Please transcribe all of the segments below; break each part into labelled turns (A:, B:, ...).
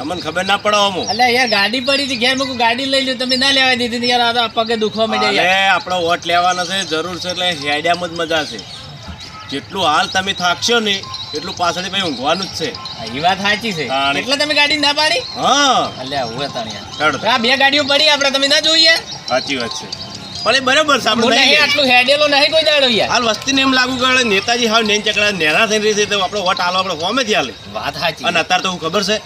A: તમને ખબર ના પડે અમુ
B: એટલે યાર ગાડી પડી હતી ઘેર મૂકું ગાડી લઈ લો તમે ના લેવા દીધી યાર આ પગે દુખવા માંડ્યા યાર.
A: આપણો વોટ લેવાનો છે જરૂર છે એટલે હેડિયામાં જ મજા છે. જેટલું હાલ તમે થાકશો ને એટલું પાછળથી ભાઈ ઊંઘવાનું જ છે.
B: એ વાત સાચી છે. એટલે તમે ગાડી ના પાડી?
A: હા.
B: અલ્યા હવે તાણ આ બે ગાડીઓ પડી આપણે તમે ના જોઈએ
A: સાચી વાત છે. પણ એ બરાબર
B: સાંભળો નહીં. આટલું હેડેલો નહીં કોઈ દાડો યાર.
A: હાલ વસ્તીને એમ લાગુ કરે નેતાજી હાવ નેન ચકડા નેના થઈ રહી છે તો આપણો વોટ હાલો આપણે જ હાલે.
B: વાત સાચી.
A: અને અત્યારે તો હું ખબર છે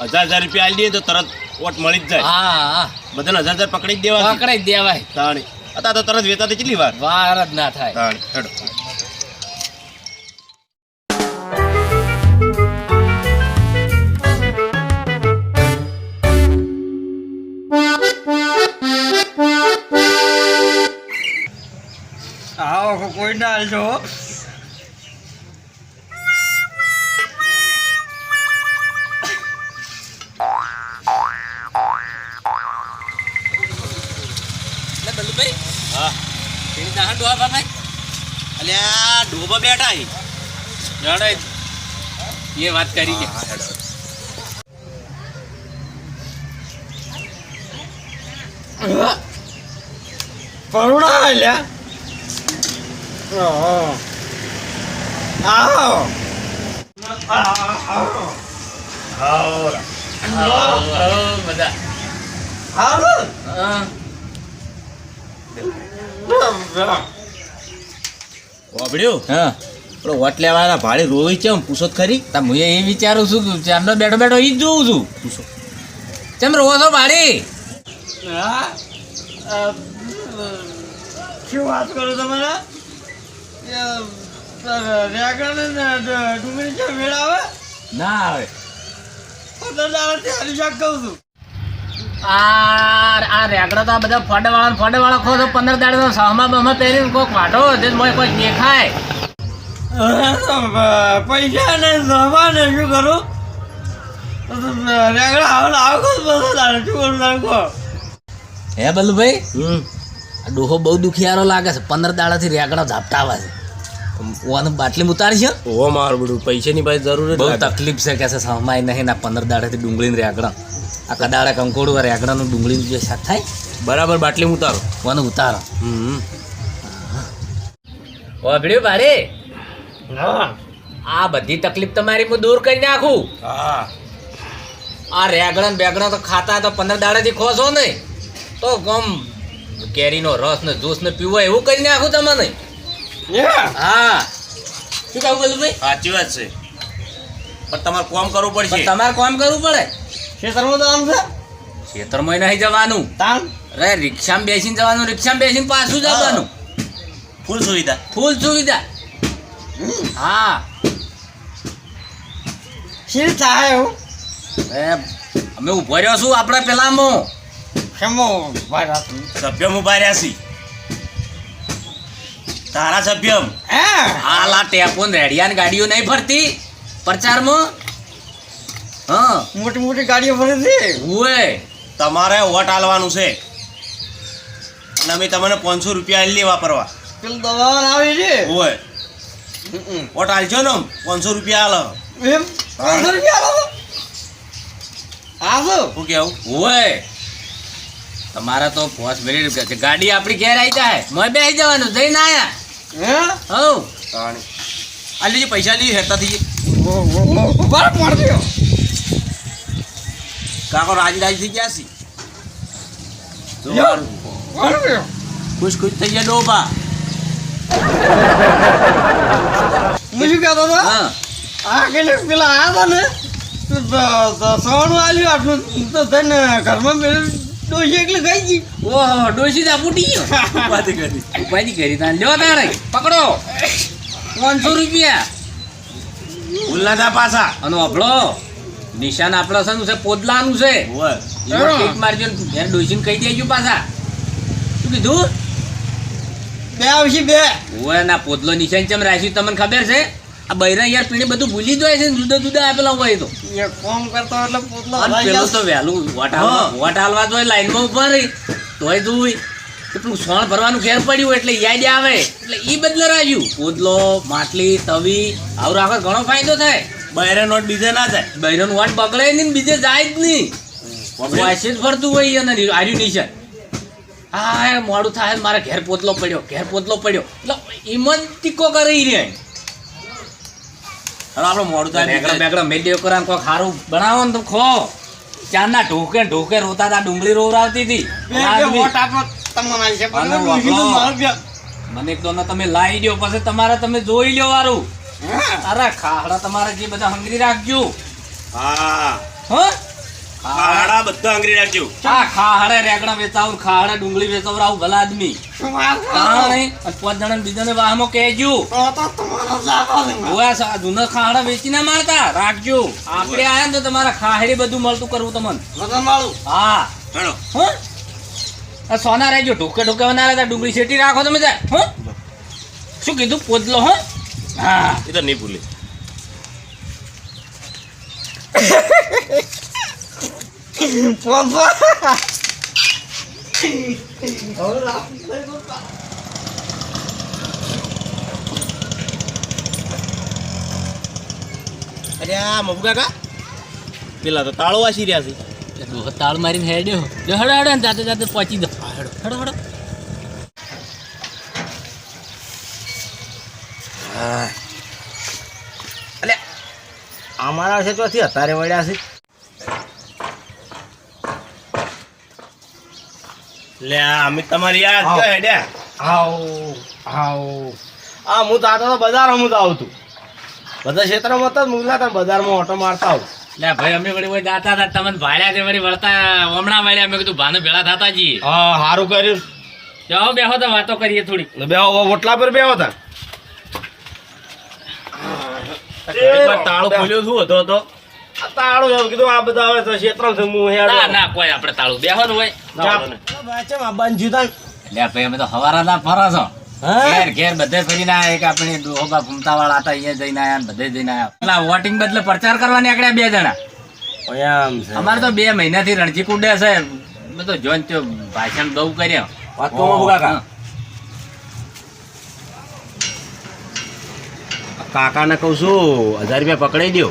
A: હજાર હજાર રૂપિયા આલી દઈએ તો તરત વોટ મળી જ જાય.
B: હા હા.
A: બધાને હજાર હજાર પકડી જ દેવા
B: પકડી જ દેવાય.
A: તાણી. અત્યારે તો તરત વેતા કેટલી વાર?
B: વાર જ ના થાય.
A: તાણી હેડો.
C: કોઈ ના હાલશો
B: દાહણ ડોહા
A: અલ્યા ડોબા બેઠા હી
B: જણાય એ વાત કરી કે
C: પરુણા હાલ્યા ઓહો. આવો આવો.
B: બધા
C: આવો.
B: હા.
A: વાબડ્યું
B: હા.
A: વોટ લેવાના ભાડે રોહિત છે પૂછો તો ખરી?
B: તા હું એ વિચારું છું કે ચાંદો બેઠો બેઠો એ જ જોઉં છું. ચમ રોવો છો ભાડી?
C: હા? શું વાત કરો તમારે?
B: ના આવે.
C: પંદર દાડાથી હારી શાક કહું છું.
B: આ આ રેકડો તો આ બધા ફોડવાળા ફોડવાળા ખો તો પંદર દાડે તો સહમા બહમા પહેરીને કોઈક વાટો તે મોય કોઈ દેખાય.
C: પૈસા ને સહમા ને શું કરું? રેગડા આવે આવો બધો દાડે શું કરું તારે કહો?
B: હે બલ્લુભાઈ?
A: હમ.
B: આ ડોહો બહુ દુખિયારો લાગે છે પંદર દાડાથી રેકડો ઝાપટાવે છે. ઓને બાટલી ઉતારી છે
A: ઓ મારું બધું પૈસાની પાસે જરૂર
B: બહુ તકલીફ છે કે છે સહમાય નહીં ના પંદર દાડાથી ડુંગળીને રેકડા. આ કદાળે કંકોડું રેકડાનું ડુંગળીનું જે શાક થાય
A: બરાબર બાટલી ઉતારો.
B: ઓને ઉતારો.
A: હમ.
C: ભારે?
B: આ બધી તકલીફ તમારી હું દૂર કરી નાખું.
A: હા.
B: આ રેગડા ને બેગડા તો ખાતા તો પંદર દાડાથી ખોશો ને. તો ગમ કેરીનો રસ ને જ્યુસ ને પીવો એવું કરી નાખું તમને. હા. શું કહું બોલું ભાઈ?
A: સાચી વાત છે. પણ તમારે કોમ કરવું પડશે.
B: તમારે કોમ કરવું પડે.
C: ખેતરમાં તો છે?
B: ખેતરમાં નહીં જવાનું.
C: તાન
B: અરે રિક્ષામાં બેસીને જવાનું રિક્ષામાં બેસીને પાછું જવાનું.
A: ફૂલ સુવિધા.
B: ફૂલ સુવિધા. હા.
C: શીર થાય એવું
B: એ અમે ઊભો રહ્યો છું આપણે પેલામાં.
C: શેમો ભાઈ રાત
A: સભ્યમ ઊભા રહ્યા છી તારા સભ્યમ
C: હે?
B: હાલ આ ટેપો ને રેડિયા ને ગાડીઓ નહીં ફરતી. પ્રચારમાં. હા.
C: મોટી મોટી ગાડીઓ ભરે છે.
B: ઓએ
A: તમારે વોટ આલવાનું છે. અને અમે તમને પાંચસો રૂપિયા આલી વાપરવા
C: પેલું દવા આવે છે.
A: ઓએ વોટ આલજો ને પાંચસો રૂપિયા આલો.
C: એમ? પાંચસો રૂપિયા આલો? આવો.
A: શું કેવું?
B: ઓએ તમારા તો પોસ મિનિટ ગાડી આપણી ઘેર આવી જાય મોય આવી જવાનું. જઈને આયા.
C: હે?
A: આ લીજી પૈસા લઈ હેરતા થઈ
C: બરાબર પડ્યો
A: કાકો રાજી રાજી થઈ ગયા છી. ખુશ ખુશ થઈ ગયા ડોબા.
C: હું શું કહેતો હતો?
B: હા.
C: આ કે પેલા આવ્યા હતા ને? તો સવારનું આવ્યું આટલું તો થઈને ઘરમાં ડોસી એકલી ગઈ ગઈ.
B: ઓહો ડોસી દા ફૂટી ગયો.
A: ઉપાધિ કરી.
B: ઉપાધિ કરી તાને લ્યો તારે પકડો. પાંચસો રૂપિયા.
A: ઉલ્લાદા પાસા
B: અને અભળો. નિશાન આપણા છે ને છે. પોદલાનું છે એક મારજો ઘેર ડોસીને કહી દેજો પાછા. શું કીધું?
C: બે આવશે બે.
B: ઓય ના પોદલો નિશાન ચમ રાખ્યું તમને ખબર છે? આ બૈરા યાર પીણે બધું ભૂલી જાય છે જુદા જુદા આપેલા હોય તો.
C: એ કોમ કરતો એટલે પોદલો
B: પેલું તો વહેલું વોટ હાલવા
A: હા.
B: વોટ હાલવા જોઈએ લાઈનમાં ઊભા રહી. તોય તું એટલું સોણ ભરવાનું ઘેર પડ્યું એટલે યાદ આવે. એટલે ઈ બદલે રાજ્યું પોદલો માટલી તવી. આવું રાખો ઘણો ફાયદો થાય.
A: બહેરે નોટ બીજે ના જાય.
B: બહેરો નોટ બગડે નહીં બીજે જાય જ નહીં.
A: બગડે?
B: ફરતું હોય અને આર્યું નિશાન હા મોડું થાય મારે ઘેર પોતલો પડ્યો ઘેર પોતલો પડ્યો. એટલે ઈમન ટીકો કરી રે
A: હવે આપણે મોડું થાય
B: બેગડા બેગડા મેલ્યો કરા કોક સારું બનાવો ને તો ખો. ચાંદના ઢોકે ઢોકે રોતા હતા ડુંગળી રોવરાવતી હતી. મને એક દોનો તમે લાવી દો પછી તમારે તમે જોઈ લો વારું. અરે ખાડા તમારે જે બધા હંગરી રાખજો.
A: હા.
B: હો?
A: ખાડા બધા હંગરી રાખજો.
B: આ ખાહડે રેગણા વેચાવ ને ડુંગળી વેચાવ વેચાવરાવું ભલા આદમી. નહીં. પાંચ જણા બીજાને વાહમાં કહેજો.
D: તો તો તમારો લાભ આવે.
B: ઓયા સા- જૂના ખાડા વેચી ના મારતા. રાખજો. આપણે આયા ને તો તમારા ખાહડી બધું મળતું કરવું તમને. હા.
A: હેડો.
B: હો? સોના રહેજો. ઢોકે ઢોકે ના રહેતા ડુંગળી શેટી રાખો તમે ત્યાં હ? શું કીધું? પોદલો હો? હા
A: એ તો નહીં ભૂલી
D: પપ્પા. હવે લાભ લઈ લો.
A: અરે આ મબુ કાકા પેલા તો તાળો વાસી રહ્યા છે
B: ડોહો તાળ મારીને હેડ્યો જો હડો હડો ને જાતે જાતે પહોંચી દો હડો હડો હડો
A: અમારા છે તો અત્યારે વળ્યા છે. લે અમે તમારી યાદ. ક્યાં હેડ્યા?
D: આવો આવો. આ હું તો આતો તો બજારમાં હું તો. આવતું બધા ક્ષેત્રમાં હતા મુગલા હતા બજારમાં ઓટો મારતા આવું.
B: લે ભાઈ અમે વળી વળી દાતા હતા તમને ભાડ્યા છે વળી વળતા હમણાં વળ્યા. અમે કીધું ભાને ભેળા થતા જઈએ.
D: હા સારું કર્યું.
B: જાઓ બેહો તો વાતો કરીએ થોડી
D: બે ઓટલા પર બે હતા
A: એકવાર તાળો ખોલ્યો શું હતો તો?
D: આ તાળું એવું કીધું આ બધા આવે તો ક્ષેત્રમાં છે હું
B: ના ના કોઈ આપણે તાળું બેહો ને હોય લે ભાઈ અમે તો હવારા ના છો. ઘેર ઘેર બધે ફરીને આયા કે આપણે ડોહા ફૂમતા વાળા હતા અહીંયા જઈને આયા બધે જઈને આયા. પેલા વોટિંગ બદલે પ્રચાર કરવા નીકળ્યા બે જણા. અમારે તો બે મહિનાથી રણજી કુંડે છે. મેં તો જોઈને ભાષણ બહુ કર્યો
A: વાત તો મબુ કાકા કાકાને કહું છું હજાર રૂપિયા પકડાઈ દો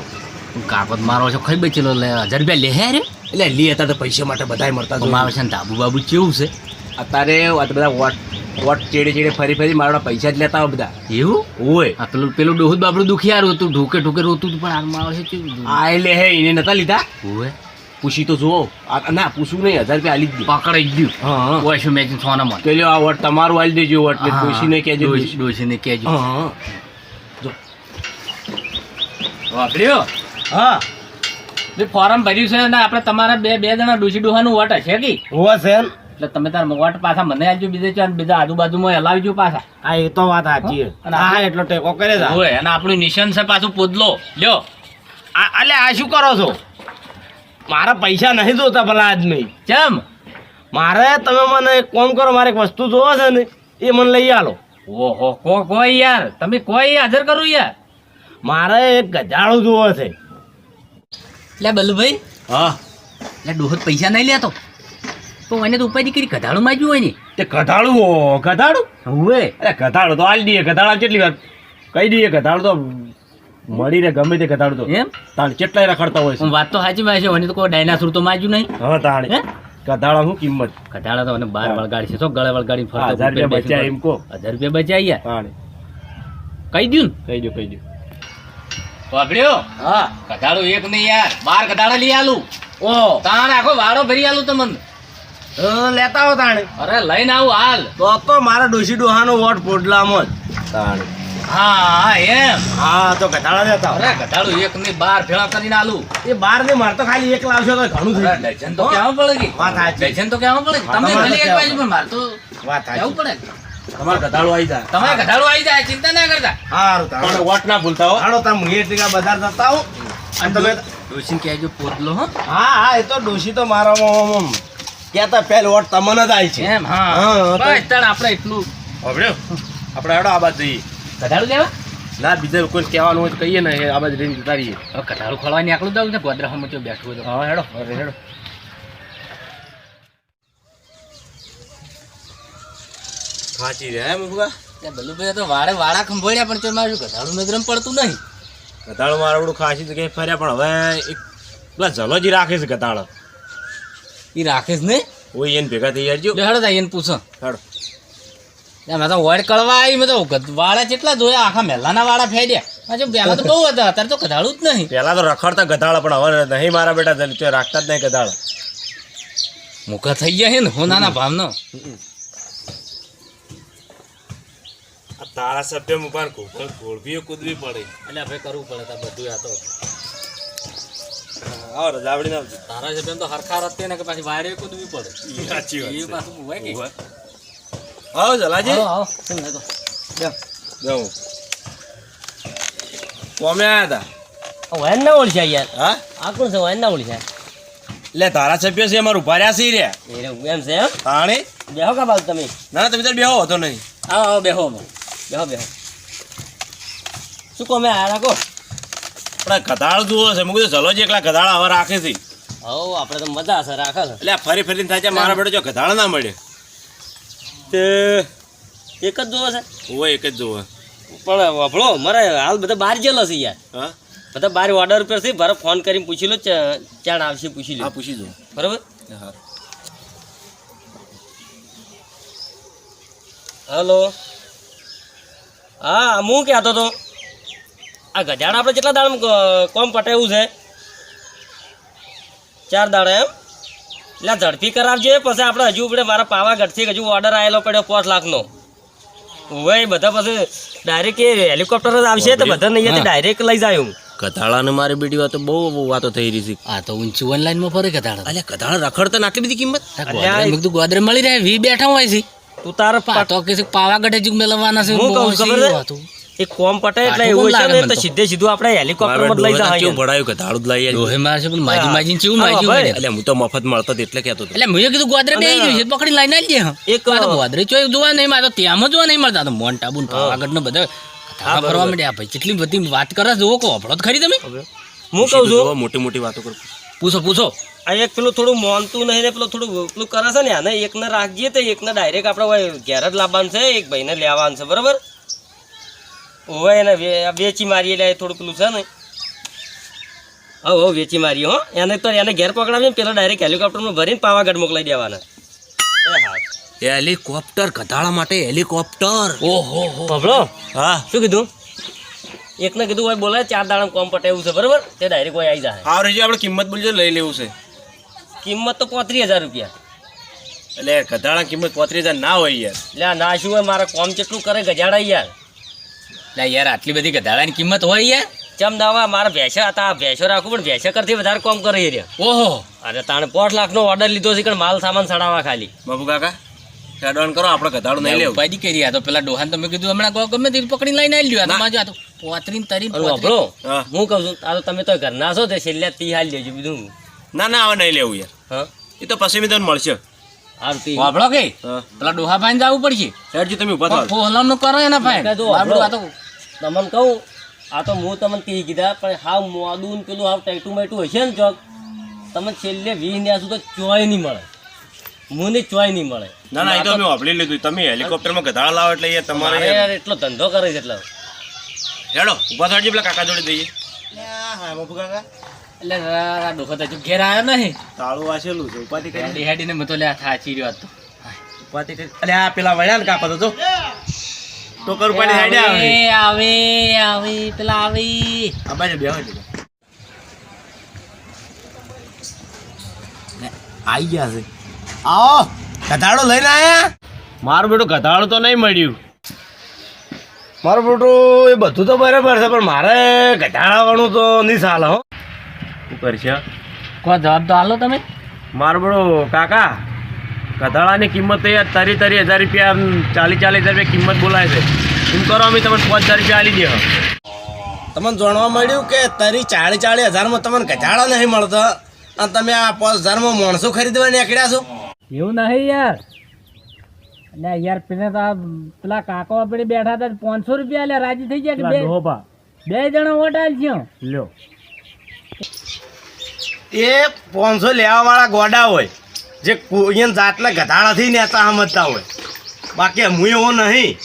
B: કાપત મારો છો ખાઈ બચેલો લે હજાર રૂપિયા લે હે રે?
A: એટલે લી હતા તો પૈસા માટે બધા મળતા
B: તો મારે છે ને ધાબુ બાબુ કેવું છે?
A: અત્યારે આ બધા વોટ વોટ ચેડે ચેડે ફરી ફરી મારા પૈસા જ લેતા હોય બધા.
B: એવું?
A: હોય
B: આ પેલું પેલું ડોહુદ બાબડું દુખિયારું હતું ઢોકે ઢોકે રોતું હતું પણ હાલ મારો છે
A: આ એટલે હે એને નતા લીધા?
B: હોય
A: પૂછી તો જુઓ. ના પૂછવું નહીં હજાર રૂપિયા આલી દીધું
B: પકડાઈ ગયું
A: હા
B: ઓય મેચ સોના
A: કે આ વોટ તમારું આલી દેજો વોટ. પૂછીને કહેજો
B: ડોશીને કહેજો.
A: હા.
B: વાપર્યો?
A: હા.
B: જે ફોર્મ ભર્યું છે અને આપણે તમારા બે બે જણા ડૂસી ડૂહાનું વોટ હશે કે?
D: હોવા છે?
B: એટલે તમે તાર વોટ પાછા મને આવજો બીજે ચાર બીજા આજુબાજુમાં હલાવજો પાછા.
D: હા એ તો વાત સાચી છે.
B: અને
D: હા એટલો ટેકો કરે છે.
B: હોય અને આપણું નિશાન છે પાછું પોદલો. લ્યો
D: આ અલે આ શું કરો છો? મારા પૈસા નહીં જોતા ભલા આદમી.
B: ચમ?
D: મારે તમે મને એક કોમ કરો મારે એક વસ્તુ જોવો છે ને એ મને લઈ આલો.
B: ઓહો કો કોઈ યાર. તમે કોઈ હાજર કરું યાર.
D: મારે એક ગજાળું જોવો છે.
B: લે બલ્લુભાઈ.
A: હા.
B: લે ડોહત પૈસા નહીં લેતો. તો એને તો ઉપાય કરી ગધાડું માંગ્યું હોય ને.
D: તે ગધાડું હો ગધાડું?
B: હવે.
D: અરે ગધાડું તો આલી દઈએ ગધાડા કેટલી વાર કહી દઈએ ગધાડું તો મળી રહે ગમે તે ગધાડું તો.
B: એમ?
D: તાણ કેટલાય રખડતા હોય છે.
B: વાત તો સાચી વાત છે મને તો કોઈ ડાયનાસોર તો માજ્યું નહીં.
D: હા તાણે. ગધાડા શું કિંમત?
B: કઢાળા તો મને બાર વળગાડી છે તો ગળે વળગાડી
D: ફરતો હજાર રૂપિયા બચાય એમ કો
B: હજાર રૂપિયા બચ્યા યાર
D: તાણે.
B: કહી દઉં
D: કહી દઉં કહી દો
B: વાપર્યો
D: હા.
B: કઢાળું એક નહીં યાર બાર કઢાળા લઈ આલું.
D: ઓ.
B: તાણ આખો વાળો ભરી આલું તમને.
D: લેતા આવો તાણે.
B: અરે લઈને આવું હાલ.
D: તો તો મારા ડોસી ડોહાનો વોટ પોટલામાં જ. તાણે.
B: હા હા એમ.
D: હા તો ગધાડા લેતા
B: અરે કઢાળું એક નહીં બાર ભેળા કરીને આલું.
D: એ બાર ને માર તો ખાલી એક લાવશો તો ઘણું થઈ.
B: ડઝન તો કેવું પડે કે.
D: વાત સાચી.
B: ડઝન તો કેવું પડે તમે
D: ખાલી
B: એક. બાજુ પણ મારે તો
D: વાત સાચી.
B: પડે
D: તમારે ગધાડું આવી જાય.
B: તમારે કઢાળું આવી જાય ચિંતા ના કરતા.
D: સારું તાણે.
A: વોટ ના ભૂલતા હો.
D: હાલો તમે મુંગેર ટીકા બજાર જતા આવો. અને તમે
B: ડોશીને કહેજો પોતલો હો.
D: હા હા એ તો ડોશી તો મારા કેતા પહેલ વોટ તમને જ આવી છે.
B: એમ હા.
D: હા,
B: બસ તાણ આપણે એટલું
A: સાંભળ્યો આપણે હેડો આ બાજુ જઈએ.
B: કઢાળું લેવા?
A: ના બીજા કોઈ કહેવાનું હોય તો કહીએ ને આ બાજુ લઈને જતા રહીએ
B: હવે કઢાળું ખોલવાની આકલું દઉં ગોદરા હમ બેઠું હોય તો.
A: હા હેડો. હેડો. સાચી રે એમ
B: ભૂગા ભલુભાઈ તો વાળે વાળા ખંભોળ્યા પણ તો મારું કઢાળું નજરમ પડતું નહીં.
A: ગધાડો મારું બધું ખાસી જગ્યાએ ફર્યા પણ હવે એક પેલા જલોજી રાખે છે ગધાડો.
B: એ રાખે છે નહીં
A: ઓય એને ભેગા થઈ જજો.
B: બે થાય એને પૂછો.
A: હેડો
B: મેં તો વડ કળવા આવી મેં તો વાળા કેટલા જોયા આખા મહેલાના વાળા ફેડ્યા. હજુ પહેલાં તો બહુ હતા અત્યારે તો કઢાળું જ નહીં.
A: પહેલાં તો રખડતા ગધાડા પણ હવે નહીં મારા બેટા રાખતા જ નહીં ગધાડા.
B: મુખા થઈ ગયા છે ને હોનાના ભાવનો.
A: આ તારા સભ્ય મુકાન ગોળભીઓ કૂદવી પડે.
B: એટલે આપણે કરવું પડે તાર બધું આ તો.
A: આવો રજાવડી ના
B: છે તો હરખા રસ્તે ને કે પાછી વાયરે કૂદવી પડે.
A: સાચી
B: એ પાછું હોય કે?
A: આવો જલાજી
B: આવો, આવો. કેમ નહીં તો?
A: જાઉં કોમે આયા હતા
E: વાયન ના ઓળખ્યા યાર.
A: હા?
E: આ કોણ છે? વાયન ના ઓળખ્યા
A: એટલે તારા સભ્ય છે અમારું ઊભા રહ્યા છે
E: એ એમ છે એમ? બેહો કા બાજુ તમે?
A: ના તમે બેહો હતો નહીં.
B: આવો આવો બેહો.
E: બેહો બેહો. શું કોમે આ રાખો?
A: પણ ગધાડ જુઓ છે. મું કીધું ચલો જ એકલા ગધાડા હવે રાખે છે.
E: હો આપણે તો મજા હશે રાખે છે.
A: એટલે ફરી ફરીને થાય છે મારા બેટો જો ના મળે.
E: તે એક જ જોવો છે?
A: ઓય એક જ જોવો
E: પણ વફળો મારે હાલ બધા બહાર જેલો છે યાર.
A: હા?
E: બધા બાર ઓર્ડર ઉપર છે ફોન કરીને પૂછી લો ચાણ આવશે પૂછી લો.
A: પૂછી જો
E: બરોબર?
A: હા.
E: હલો. હા હું કહેતો તો આ ગજાડા આપણે કેટલા દાડા કોમ પટાવ્યું છે? ચાર દાડા એમ? એટલે ઝડપી કરાવજે પછી આપણે હજુ આપણે મારા પાવાગઢથી હજુ ઓર્ડર આવેલો પડ્યો પાંચ લાખનો. એ બધા પછી ડાયરેક્ટ એ હેલિકોપ્ટર જ આવશે તો બધા નહીં ડાયરેક્ટ લઈ જાય હું
A: કથાળાને મારી બેટી વાતો બહુ વાતો થઈ રહી છે.
B: આ તો ઊંચી ઓનલાઈનમાં ફરે કથાળા
A: અલ્યા કથાળા રખડતા આટલી બધી કિંમત?
B: ગોદરે મળી રહે વી બેઠા હોય છે.
E: તું તારે
B: પા કે પાવાગઢે જ મેળવવાના છે
E: હું કહું ખબર છે?
B: હતું.
E: એક કોમ પટાય એટલે એવું છે ને તો. સીધે સીધું આપણે હેલિકોપ્ટરમાં જ લઈ જાય
A: કેવું ભરાયું કે જ લઈ
B: ડોહે મારે છે પણ માજી માજી ચેવું માજી
E: ભાઈ.
A: એટલે હું તો મફત મળતો એટલે કહેતો હતો
B: એટલે મેં કીધું ગોદરે બે ગયું છે પકડી લઈને આવી જાય
E: એક
B: વાર તો ગોદરે ચોય જોવા નહીં મારે ત્યાં જોવા નહીં મળતા. તો મોન ટાબુ પાવાગઢ ને બધા
E: બરોબર.
B: ફરવા માંડ્યા. ભાઈ કેટલી બધી વાત કરે છે જોવો કો ખરી તમે.
E: હું કહું છું.
A: મોટી મોટી વાતો કરું.
B: પૂછો પૂછો.
E: આ એક પેલું થોડું મોનતું નહીં ને પેલું થોડું પેલું કરે છે ને આને એકને રાખીએ તો એકને ડાયરેક્ટ આપણે ઘેર જ લાવવાનું છે એક ભાઈને લેવાનું છે બરોબર? હોય એને વેચી મારીએ એટલે થોડું પેલું છે ને. હવે હો વેચી મારીએ હો. એને તો એને ઘેર પકડાવીએ ને પેલા ડાયરેક્ટ હેલિકોપ્ટરમાં ભરીને પાવાગઢ મોકલાઈ દેવાના. એ
A: હેલિકોપ્ટર ગધાડા માટે હેલિકોપ્ટર
B: ઓહો હો.
A: હા.
E: શું કીધું? એકને કીધું હોય બોલે ચાર દાડા કોમ પટાવ્યું છે બરોબર? તે ડાયરેક્ટ હોય આવી જાય
A: હા રેજી આપણે કિંમત બોલજો લઈ લેવું છે.
E: કિંમત તો પોત્રીસ હજાર રૂપિયા.
A: એટલે ગધાડા કિંમત પોત્રીસ હજાર ના હોય યાર.
E: એટલે ના શું હોય મારે કોમ કેટલું કરે ગજાડા યાર.
B: એટલે યાર આટલી બધી ગધાડાની કિંમત હોય યાર.
E: ચમ દાવા મારે ભેંસો હતા ભેંસો રાખું પણ ભેંસો કરતી વધારે કોમ કરે એ રહ્યા
B: ઓહો.
E: અરે તાણે પાંચ લાખનો ઓર્ડર લીધો છે કે માલ સામાન સડાવવા ખાલી.
A: બાબુ કાકા હેડવાન કરો આપણે ગધાડો નહીં લેવું.
B: ઉપાધિ કરી આ તો પેલા ડોહાન તમે કીધું હમણાં ગમે તે પકડીને લઈને આવી લ્યો. તમારે તો
A: ના.
B: માજો આ તો પોતરીને તરીન
A: હું.
E: કહું છું આ તો તમે તો ઘરના છો તે છેલ્લે તી હાલ લેજો બીજું
A: ના ના હવે નહીં લેવું યાર.
E: હા?
A: એ તો પછી તમને મળશે.
B: વાપરો કે? પેલા ડોહા ભાઈને જવું પડશે.
A: તમે
B: ઊભા કરો એના ભાઈ
E: મેં
B: આ તો
E: તમને કહું આ તો હું તમને તી કીધા પણ હાવ મોડું ને પેલું હાવ ટાઈટું માઈટું હશે ને ચોક તમને છેલ્લે વીસ ને તો ચોય નહીં મળે. મને ચોય નહીં મળે.
A: ના ના એ તો મેં વાપરી લીધું. તમે હેલિકોપ્ટરમાં ગધાડા લાવો એટલે તમારે
E: યાર એટલો ધંધો કરે છે એટલે.
A: હેડો ઊભા થાજો પેલા કાકા જોડે જઈએ. હા બાપુ કાકા.
B: એટલે આ તો ઘેર આવ્યો નહીં.
A: તાળું વાંચેલું છે ઉપાધિ કરી
B: દેહાડીને હેડીને મેં તો લે થાચી રહ્યો હતો.
A: ઉપાધિ કરી અરે આ પેલા વળ્યા ને કાપા તો ટોકર ઉપર હેડે આવે
B: આવે આવે પેલા આવે.
A: આ બાજુ બેહો આઈ ગયા છે. આવો ગધાડો લઈને આયા? મારું બેટું ગધાડો તો નહીં મળ્યું. મારું બેટું એ બધું તો બરાબર છે પણ મારે ગધાડાવાનું તો નહીં ચાલે હો. કરશે
B: કોઈ જવાબ તો હાલો તમે.
A: મારો બડો કાકા ગધાડાની કિંમત તો યાર તરી તરી હજાર રૂપિયા ચાલીસ ચાલીસ હજાર રૂપિયા કિંમત બોલાય છે. એમ કરો અમે તમને પાંચ હજાર રૂપિયા આલી દે
D: તમને જાણવા મળ્યું કે તરી ચાલીસ ચાલીસ હજારમાં તમને ગધાડા નહીં મળતો? અને તમે આ પાંચ હજારમાં માણસો ખરીદવા નીકળ્યા છો?
B: એવું નહીં યાર. એટલે યાર પેલા તો આ પેલા કાકો આપણે બેઠા હતા પાંચસો રૂપિયા એટલે રાજી થઈ ગયા કે બે? બે. જણા ઓટાલ આલ છે.
A: લ્યો.
D: એ પાંચસો લેવાવાળા ગોડા હોય. જે કોઈ જાતને ગધાડાથી નેતા સમજતા હોય. બાકી હું એવો નહીં.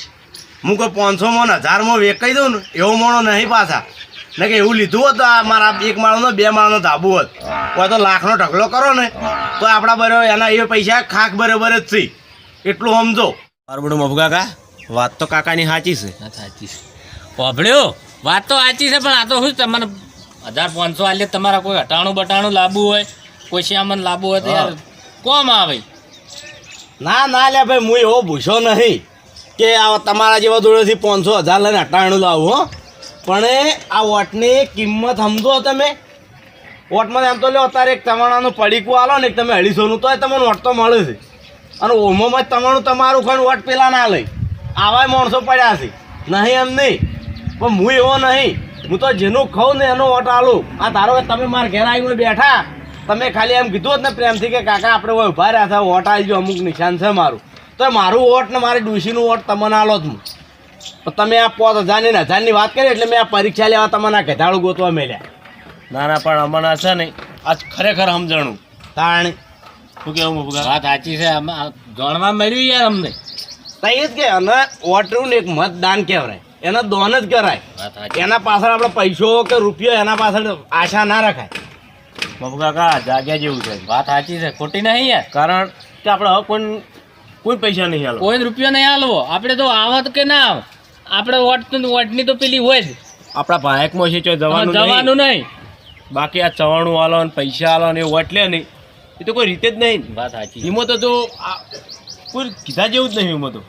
D: હું કોઈ પાંચસોમાં ને હજારમાં વેચાઈ દઉં ને એવો મોણો નહીં પાછા. ને કે એવું લીધું હોત તો આ મારા એક માળનો બે માળનો ધાબુ હોત. કોઈ તો લાખનો ઢગલો કરો ને તો આપણા બરાબર એના એ પૈસા ખાક બરાબર જ થઈ. એટલું સમજો. બરોબર મફુ કાકા વાત તો કાકાની સાચી છે.
B: સાચી છે. પોભળ્યો વાત તો સાચી છે પણ આ તો શું તમને હજાર પાંચસો આલે તમારા કોઈ હટાણું બટાણું લાવવું હોય કોઈ શ્યામન લાવવું હોય તો યાર કોમ આવે?
D: ના ના લે ભાઈ હું એવો ભૂસો નહીં કે આ તમારા જેવા જોડેથી પાંચસો હજાર લઈને અટાણું લાવું હો. પણ આ વોટની કિંમત સમજો તમે. વોટમાં એમ તો લ્યો અત્યારે એક તમારાનું પડીકું આલો ને એક તમે અઢીસોનું તોય તમને વોટ તો મળે છે. અને ઓમોમાં જ તમારું તમારું ખંડ વોટ પેલા ના લઈ. આવા માણસો પડ્યા છે. નહીં એમ નહીં. પણ હું એવો નહીં. હું તો જેનું ખાઉં ને એનો વોટ આલું. આ તારો તમે મારા ઘેર આવીને બેઠા તમે ખાલી એમ કીધું જ ને પ્રેમથી કે કાકા આપણે ઊભા રહ્યા હતા વોટ આવી ગયો અમુક નિશાન છે મારું. તો મારું ઓટ ને મારી ડુસીનું ઓટ તમને આલો જ હું. તો તમે આ પોત હજારની ને હજારની વાત કરી એટલે મેં આ પરીક્ષા લેવા તમને આ ઘટાડું ગોતવા મેળ્યા ના ના પણ અમારા છે ને આજ ખરેખર સમજણું. તાણ. શું કેવું
B: વાત સાચી છે આમાં આ જાણવા મળ્યું યાર અમને.
D: તો એ જ કે અને ઓટરું ને એક મતદાન કહેવાય. એનો દોન જ કરાય. એના પાછળ આપણે પૈસો કે રૂપિયો એના પાછળ આશા ના રખાય. બાપુ કાકા જાગ્યા જેવું છે.
B: વાત સાચી છે. ખોટી નહીં યાર.
D: કારણ કે આપણે હવે કોઈ કોઈ પૈસા નહીં હાલો
B: કોઈ રૂપિયો નહીં હાલવો આપણે તો આવત કે ના આવ. આપણે વોટ વોટની તો પેલી હોય જ.
D: આપણા ભાયકમાં છે જવાનું
B: જવાનું
D: નહીં.
B: નહીં.
D: બાકી આ ચવાણું આલો ને પૈસા હાલો ને એ વોટ લે નહીં. એ તો કોઈ રીતે જ નહીં.
B: વાત સાચી
D: એમાં તો જો કોઈ કીધા જેવું જ નહીં એમાં તો.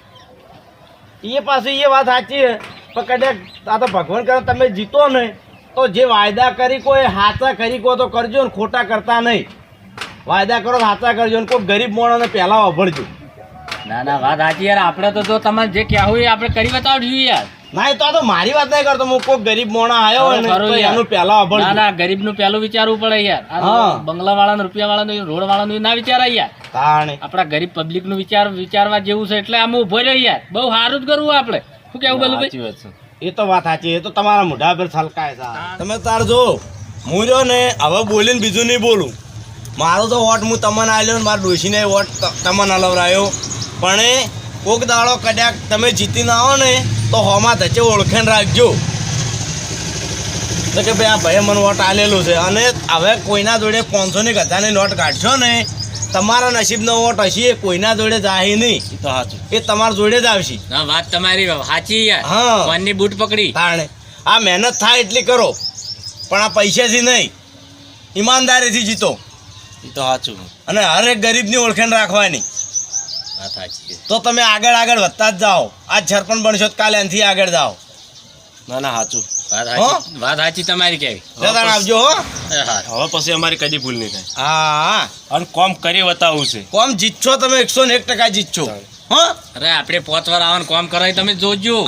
D: એ પાસે એ વાત સાચી છે. પણ કદાચ આ તો ભગવાન કરે તમે જીતો ને તો જે વાયદા કરી કોઈ હાચા કરી કો તો કરજો ને ખોટા કરતા નહીં. વાયદા કરો હાચા કરજો ને કોઈ ગરીબ માણસને પહેલા વાપરજો
B: ના ના વાત સાચી યાર. આપણે તો જો તમારે જે કહેવું હોય આપણે કરી બતાવજો યાર.
D: ના એ તો આ તો મારી વાત નહીં કરતો. હું કોઈ ગરીબ મોણા આવ્યો હોય ને તો એનું પહેલા
B: ના
D: વાપરજો
B: ના ગરીબનું પહેલું વિચારવું પડે યાર. બંગલા
D: વાળા
B: બંગલા રૂપિયા રૂપિયા વાળાનું રોડ વાળાનું ના વિચારાય યાર.
D: તાણે.
B: આપણા ગરીબ પબ્લિકનું વિચાર વિચારવા જેવું છે એટલે આમ ઊભો રહ્યો યાર. બહુ સારું જ કરવું આપણે. શું કેવું બોલું ભાઈ?
D: એ તો વાત સાચી. એ તો તમારા મોઢા પર છલકાય છે. તમે તાર જો હું જો ને હવે બોલીને બીજું નહીં બોલું. મારો તો વોટ હું તમને આલ્યો ને મારા ડોશીને વોટ તમને અલવરાયો. પણ કોક દાડો કદાચ તમે જીતી ના આવો ને તો હોમાં ધચે ઓળખેણ રાખજો. તો કે ભાઈ આ ભાઈએ મને વોટ આલેલો છે. અને હવે કોઈના જોડે પાંચસોની ગધાની નોટ કાઢશો ને તમારા નસીબનો વોટ હશે એ કોઈના જોડે જાય નહીં. તો સાચું એ તમારા જોડે જ આવશે.
B: ના વાત તમારી સાચી
D: હા.
B: ફોનની બૂટ પકડી.
D: તાણે. આ મહેનત થાય એટલી કરો પણ આ પૈસાથી નહીં. ઈમાનદારીથી જીતો.
B: એ તો સાચું
D: અને હરેક ગરીબની ઓળખાણ રાખવાની. તો તમે આગળ આગળ વધતા જ જાઓ. આજ સરપંચ બનશો તો કાલે એનાથી આગળ જાઓ. ના ના સાચું
B: વાત સાચી તમારી કેવી
D: આવજો
B: હો.
A: હવે પછી અમારી કદી ભૂલ નહીં થાય.
D: હા.
A: અને કોમ કરી બતાવવું છે.
D: કોમ જીતશો તમે એકસો ને એક ટકા જીતશો. હો?
B: અરે આપણે પોત વાર આવવાનું કામ કરાય તમે જોજો.